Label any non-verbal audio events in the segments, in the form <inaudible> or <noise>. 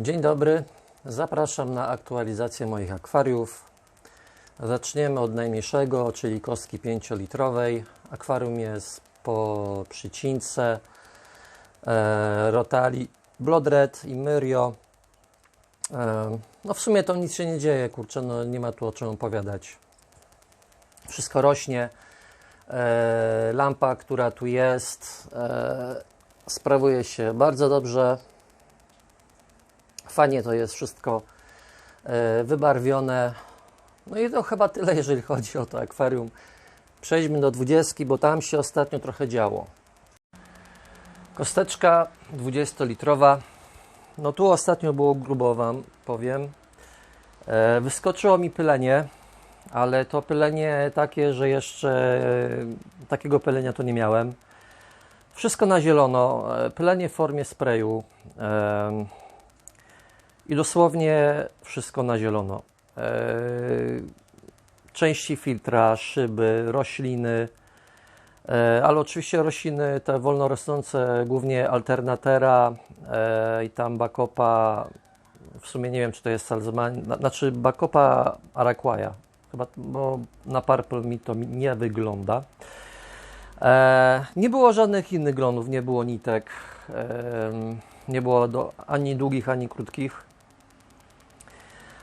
Dzień dobry, zapraszam na aktualizację moich akwariów. Zaczniemy od najmniejszego, czyli kostki 5-litrowej. Akwarium jest po przycince e, Rotali Bloodred i Myrio. E, no w sumie to nic się nie dzieje, kurczę, no nie ma tu o czym opowiadać. Wszystko rośnie. E, lampa, która tu jest, e, sprawuje się bardzo dobrze. Fajnie to jest wszystko e, wybarwione. No i to chyba tyle, jeżeli chodzi o to akwarium. Przejdźmy do 20, bo tam się ostatnio trochę działo. Kosteczka 20-litrowa. No tu ostatnio było grubo, Wam powiem. E, Wyskoczyło mi pylenie, ale to pylenie takie, że jeszcze e, takiego pylenia to nie miałem. Wszystko na zielono. Pylenie w formie sprayu. I dosłownie wszystko na zielono. Eee, Części filtra, szyby, rośliny, eee, ale oczywiście rośliny te wolno rosnące, głównie alternatera eee, i tam bakopa, w sumie nie wiem czy to jest salzman, na- znaczy bakopa araquaja, chyba, bo na purple mi to nie wygląda. Nie było żadnych innych glonów, nie było nitek, nie było do, ani długich, ani krótkich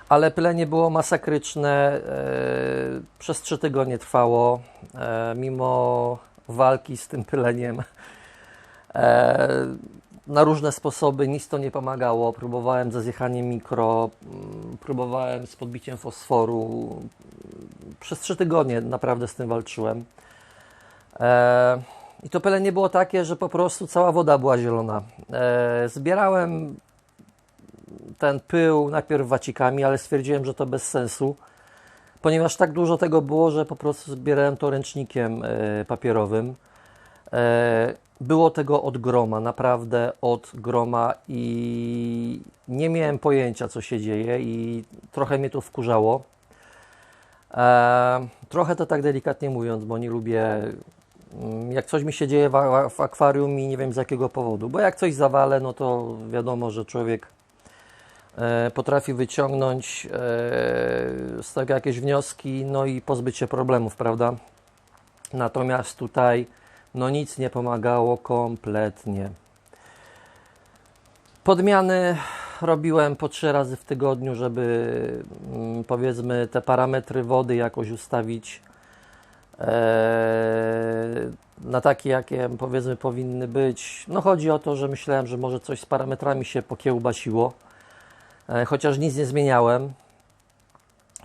ale pylenie było masakryczne. e, Przez trzy tygodnie trwało, e, mimo walki z tym pyleniem. E, Na różne sposoby nic to nie pomagało. Próbowałem ze zjechaniem mikro, mm, próbowałem z podbiciem fosforu. Przez trzy tygodnie naprawdę z tym walczyłem. I to pylenie było takie, że po prostu cała woda była zielona. Zbierałem ten pył najpierw wacikami, ale stwierdziłem, że to bez sensu, ponieważ tak dużo tego było, że po prostu zbierałem to ręcznikiem e, papierowym. E, Było tego od groma, naprawdę od groma i nie miałem pojęcia, co się dzieje i trochę mnie to wkurzało. E, Trochę to tak delikatnie mówiąc, bo nie lubię mm, jak coś mi się dzieje w, akwarium i nie wiem z jakiego powodu, bo jak coś zawalę, no to wiadomo, że człowiek potrafi wyciągnąć e, z tego jakieś wnioski, no i pozbyć się problemów, prawda? Natomiast tutaj no nic nie pomagało kompletnie. Podmiany robiłem po trzy razy w tygodniu, żeby mm, powiedzmy te parametry wody jakoś ustawić e, na takie, jakie powiedzmy powinny być. No chodzi o to, że myślałem, że może coś z parametrami się pokiełbasiło e, chociaż nic nie zmieniałem.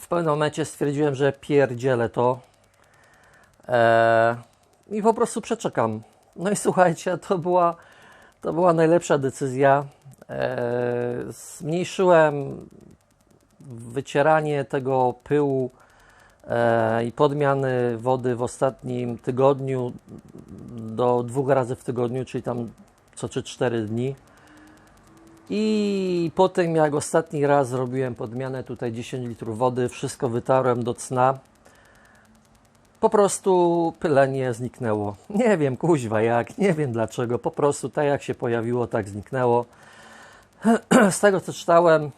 W pewnym momencie stwierdziłem, że pierdzielę to e, i po prostu przeczekam. No i <laughs> słuchajcie, to była, to była najlepsza decyzja. E, zmniejszyłem wycieranie tego pyłu e, i podmiany wody w ostatnim tygodniu do dwóch razy w tygodniu, czyli tam co 3-4 dni. I po tym, jak ostatni raz zrobiłem podmianę, tutaj 10 litrów wody, wszystko wytarłem do cna. Po prostu pylenie zniknęło. Nie wiem, kuźwa jak, nie wiem dlaczego. Po prostu tak jak się pojawiło, tak zniknęło. <clears throat> Z tego co czytałem,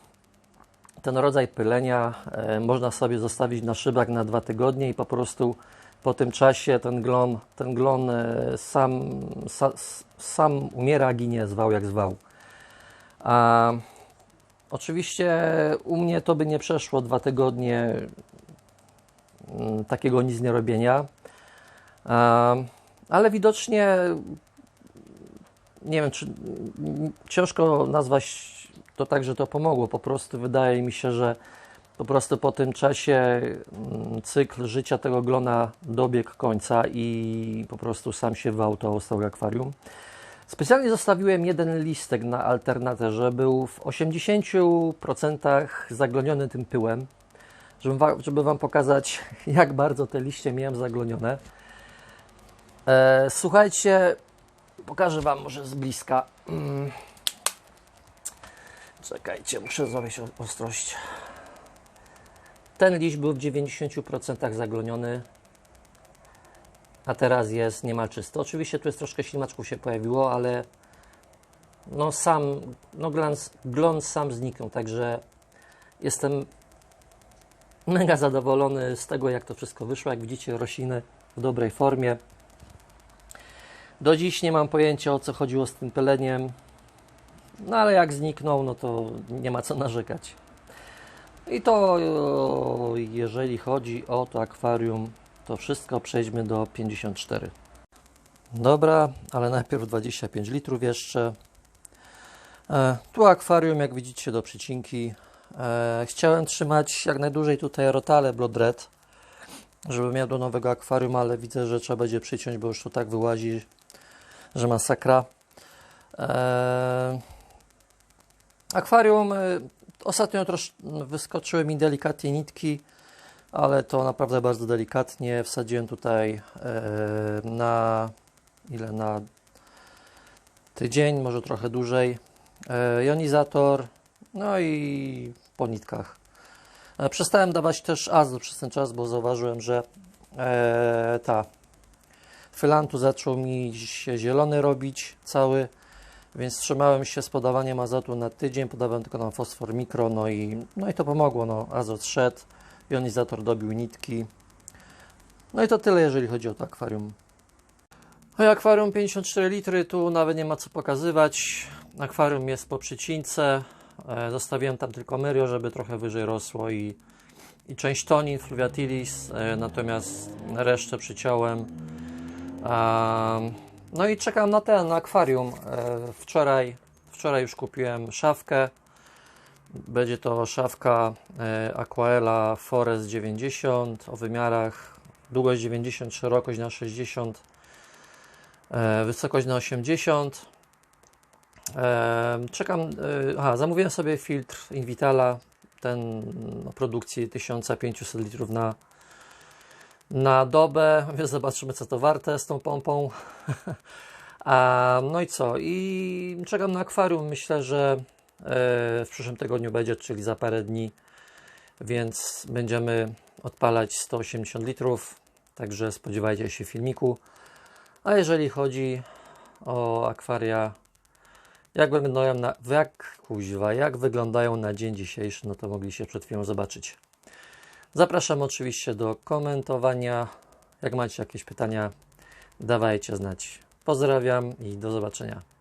ten rodzaj pylenia e, można sobie zostawić na szybach na dwa tygodnie i po prostu po tym czasie ten glon, ten glon e, sam, sa, sam umiera, ginie, zwał jak zwał. A oczywiście u mnie to by nie przeszło dwa tygodnie mm, takiego nic nie robienia. A, ale widocznie nie wiem, czy ciężko nazwać to tak, że to pomogło. Po prostu wydaje mi się, że po prostu po tym czasie mm, cykl życia tego glona dobiegł końca i po prostu sam się wyautował z tego akwarium. Specjalnie zostawiłem jeden listek na alternatorze. Był w 80% zagloniony tym pyłem, żeby, żeby Wam pokazać, <laughs> jak bardzo te liście miałem zaglonione. E, słuchajcie, pokażę Wam może z bliska. Mm. Czekajcie, muszę zrobić ostrość. Ten liść był w 90% zagloniony. A teraz jest niemal czysto. Oczywiście tu jest troszkę ślimaczków się pojawiło, ale no sam, no glans, gląd sam zniknął, także jestem mega zadowolony z tego, jak to wszystko wyszło. Jak widzicie, rośliny w dobrej formie. Do dziś nie mam pojęcia, o co chodziło z tym peleniem, no ale jak zniknął, no to nie ma co narzekać. I to jeżeli chodzi o to akwarium, to wszystko przejdźmy do 54. Dobra, ale najpierw 25 litrów jeszcze. E, tu akwarium, jak widzicie, do przycinki. E, chciałem trzymać jak najdłużej tutaj rotale Blood Red, żeby miał do nowego akwarium, ale widzę, że trzeba będzie przyciąć, bo już to tak wyłazi, że masakra. E, akwarium, e, ostatnio trosz wyskoczyły mi delikatnie nitki, ale to naprawdę bardzo delikatnie. Wsadziłem tutaj e, na ile na tydzień, może trochę dłużej. E, jonizator, no i po nitkach. E, przestałem dawać też azot przez ten czas, bo zauważyłem, że ta filantu zaczął mi się zielony robić cały, więc trzymałem się z podawaniem azotu na tydzień, podawałem tylko na fosfor mikro, no i, no i to pomogło, no, azot szedł, jonizator dobił nitki. No i to tyle, jeżeli chodzi o to akwarium. I akwarium 54 litry, tu nawet nie ma co pokazywać. Akwarium jest po przycince. E, Zostawiłem tam tylko merio, żeby trochę wyżej rosło i, i część tonin, fluviatilis, e, natomiast resztę przyciąłem. Em, No i czekam na ten, na akwarium. E, Wczoraj, wczoraj już kupiłem szafkę. Będzie to szafka e, Aquaela Forest 90 o wymiarach długość 90, szerokość na 60, e, wysokość na 80. E, Czekam, aha, zamówiłem sobie filtr Invitala, ten o produkcji 1500 litrów na, na dobę, <laughs> więc zobaczymy co to warte z tą pompą. <laughs> A, no i co? I czekam na akwarium. Myślę, że w przyszłym tygodniu będzie, czyli za parę dni, więc będziemy odpalać 180 litrów. Także spodziewajcie się filmiku. A jeżeli chodzi o akwaria, jak wyglądają na, jak, kuźwa, jak wyglądają na dzień dzisiejszy, no to mogliście przed chwilą zobaczyć. Zapraszam oczywiście do komentowania. Jak macie jakieś pytania, dawajcie znać. Pozdrawiam i do zobaczenia.